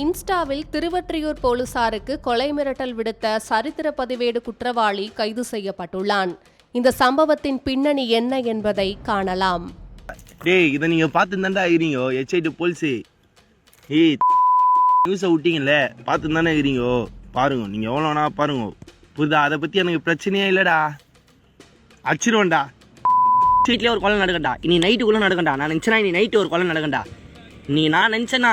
இன்ஸ்டாவில் திருவற்றியூர் போலீசாருக்கு கொலை மிரட்டல் விடுத்த சரித்திர பதிவேடு குற்றவாளி கைது செய்யப்பட்டுள்ளான். இந்த சம்பவத்தின் பின்னணி என்ன என்பதை காணலாம். டேய் இதை நீங்கள் பார்த்து தாண்டா இருக்கிறீங்க எச்ஐடி போலீஸ். ஏய் நியூஸை விட்டீங்கல்ல பார்த்து தானே இருக்கிறீங்க பாருங்க நீங்கள் எவ்வளோனா பாருங்க. புரியுதா? அதை பற்றி எனக்கு பிரச்சனையே இல்லைடா. அச்சிருவேன்டா. ஸ்ட்ரீட்லேயே ஒரு கொலை நடக்கண்டா இனி நைட்டுக்குள்ளே நடக்கண்டா நான் நினச்சேனா இனி நைட்டு ஒரு கொலை நடக்கண்டா நீ நான் நினச்சேன்னா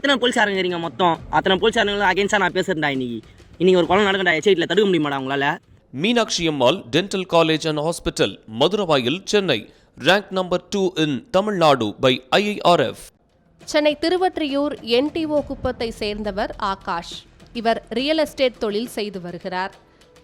அத்தனை போலீஸாருங்க இருக்கீங்க மொத்தம். அத்தனை போலீஸாருங்களும் அகேன்ஸ்டாக நான் பேசுறேன்டா இன்னைக்கு. இன்னைக்கு ஒரு கொலை நடக்கண்டா எச்சைட்டில் தடுக்க முடியுமாடா உங்களால்? Meenakshi Ammal dental college and hospital Maduravoyal Chennai. Rank number two in Tamil Nadu by IIRF Chennai Thiruvottiyur NTO குப்பத்தை சேர்ந்தவர் ஆகாஷ். இவர் ரியல் எஸ்டேட் தொழில் செய்து வருகிறார்.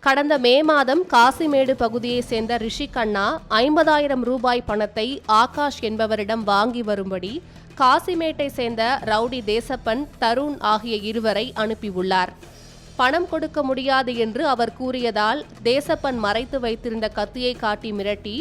கடந்த மே மாதம் காசிமேடு பகுதியை சேர்ந்த ரிஷி கண்ணா ஐம்பதாயிரம் ரூபாய் பணத்தை ஆகாஷ் என்பவரிடம் வாங்கி வரும்படி காசிமேட்டை சேர்ந்த ரவுடி தேசப்பன் தருண் ஆகிய இருவரை அனுப்பியுள்ளார். பணம் கொடுக்க முடியாது என்று அவர் கூறியதால் தேசப்பன் மறைத்து வைத்திருந்த கத்தியை காட்டி மிரட்டி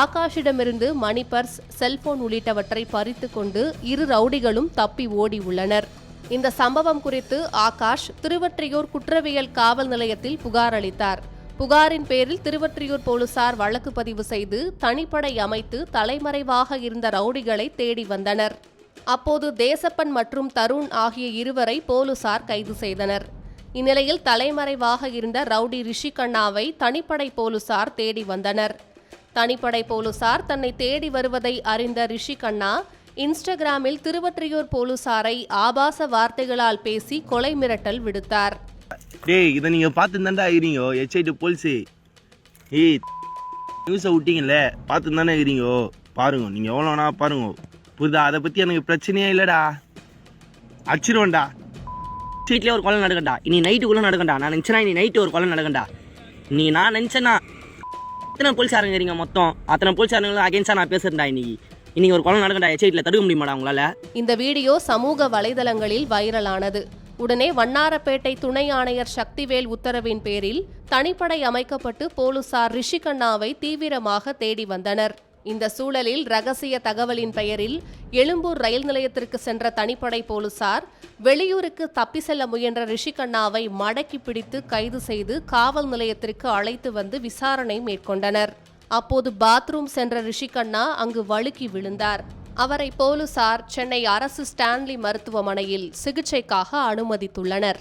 ஆகாஷிடமிருந்து மணி பர்ஸ் செல்போன் உள்ளிட்டவற்றை பறித்து கொண்டு இரு ரவுடிகளும் தப்பி ஓடி உள்ளனர் இந்த சம்பவம் குறித்து ஆகாஷ் திருவற்றியூர் குற்றவியல் காவல் நிலையத்தில் புகார் அளித்தார். புகாரின் பேரில் திருவற்றியூர் போலீசார் வழக்கு பதிவு செய்து தனிப்படை அமைத்து தலைமறைவாக இருந்த ரவுடிகளை தேடி வந்தனர். அப்போது தேசப்பன் மற்றும் தருண் ஆகிய இருவரை போலீசார் கைது செய்தனர். இந்நிலையில் தலைமறைவாக இருந்த ரவுடி ரிஷி கண்ணாவை தனிப்படை போலீசார் தேடி வந்தனர். தனிப்படை போலீசார் தன்னை தேடி வருவதை அறிந்த ரிஷி கண்ணா இன்ஸ்டாகிராமில் திருவற்றியூர் போலீசாரை ஆபாச வார்த்தைகளால் பேசி கொலை மிரட்டல் விடுத்தார். டேய் இதை நீங்கள் பார்த்து தாண்டா இருக்கிறீங்க எச்ஐடி போலீஸு. ஏய் நியூஸை விட்டீங்கல்ல பார்த்து தானே இருக்கிறீங்க பாருங்க நீங்கள் எவ்வளோனா பாருங்க. புரியுதா? அதை பற்றி எனக்கு பிரச்சனையே இல்லைடா. அச்சிருவேன்டா ஸ்ட்ரீட்லேயே ஒரு கொலை நடக்கண்டா. இனி நைட்டுக்குள்ளே நடக்கண்டா. நான் நினச்சேனா இனி நைட்டு ஒரு கொலை நடக்கண்டா. நீ நான் நினச்சேன்னா அத்தனை போலீஸாருங்க மொத்தம்? அத்தனை போலீஸாருங்களும் அகேன்ஸ்டாக நான் பேசுகிறேன்டா இன்னைக்கு. இன்னைக்கு ஒரு கொலை நடக்கண்டா எச்சைட்டில் தடுக்க முடியுமாடா உங்களால்? இந்த வீடியோ சமூக வலைதளங்களில் வைரலானது. உடனே வண்ணாரப்பேட்டை துணை ஆணையர் சக்திவேல் உத்தரவின் பேரில் தனிப்படை அமைக்கப்பட்டு போலீசார் ரிஷிகண்ணாவை தீவிரமாக தேடி வந்தனர். இந்த சூழலில் ரகசிய தகவலின் பெயரில் எழும்பூர் ரயில் நிலையத்திற்கு சென்ற தனிப்படை போலீசார் வெளியூருக்கு தப்பி செல்ல முயன்ற ரிஷிகண்ணாவை மடக்கி பிடித்து கைது செய்து காவல் நிலையத்திற்கு அழைத்து வந்து விசாரணை மேற்கொண்டனர். அப்போது பாத்ரூம் சென்ற ரிஷிகண்ணா அங்கு வழுக்கி விழுந்தார். அவரை போலீசார் சென்னை அரசு ஸ்டான்லி மருத்துவமனையில் சிகிச்சைக்காக அனுமதித்துள்ளனர்.